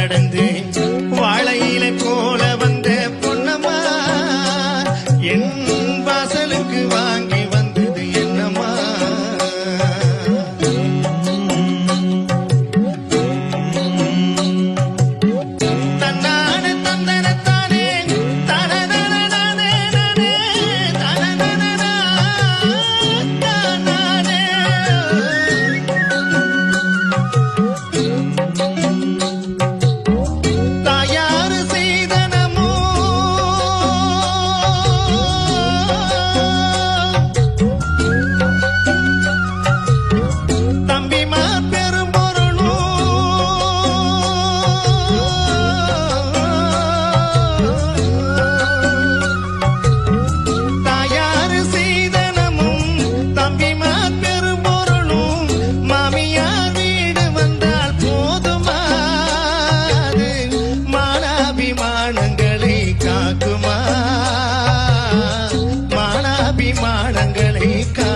நடந்து வாழையிலே போல வந்த பொன்னம்மா என்